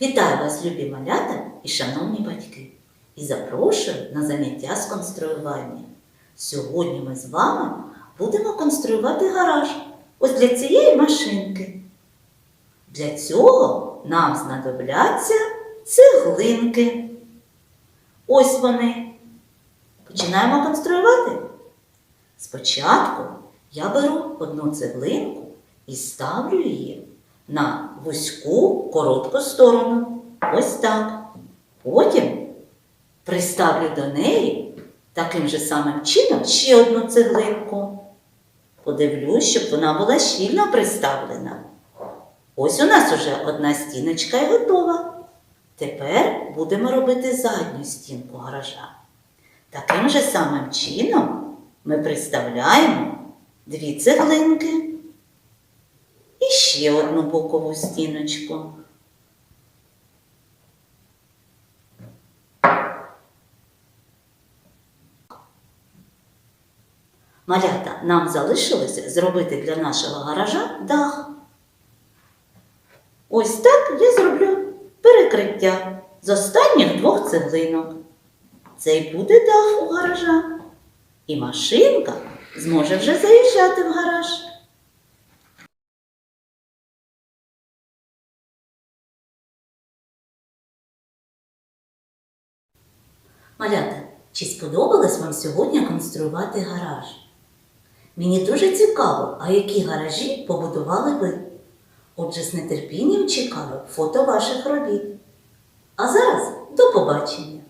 вас, любі малята і шановні батьки, і запрошую на заняття з конструювання. Сьогодні ми з вами будемо конструювати гараж ось для цієї машинки. Для цього нам знадобляться цеглинки. Ось вони. Починаємо конструювати. Спочатку я беру одну цеглинку і ставлю її на вузьку коротку сторону. Ось так. Потім приставлю до неї таким же самим чином ще одну цеглинку. Подивлюсь, щоб вона була щільно приставлена. Ось у нас уже одна стіночка і готова. Тепер будемо робити задню стінку гаража. Таким же самим чином ми приставляємо дві цеглинки ще одну бокову стіночку. Малята, нам залишилося зробити для нашого гаража дах. Ось так я зроблю перекриття з останніх двох цеглинок. Це й буде дах у гаража. І машинка зможе вже заїжджати в гараж. Малята, чи сподобалось вам сьогодні конструювати гараж? Мені дуже цікаво, а які гаражі побудували ви? Отже, з нетерпінням чекаю фото ваших робіт. А зараз до побачення!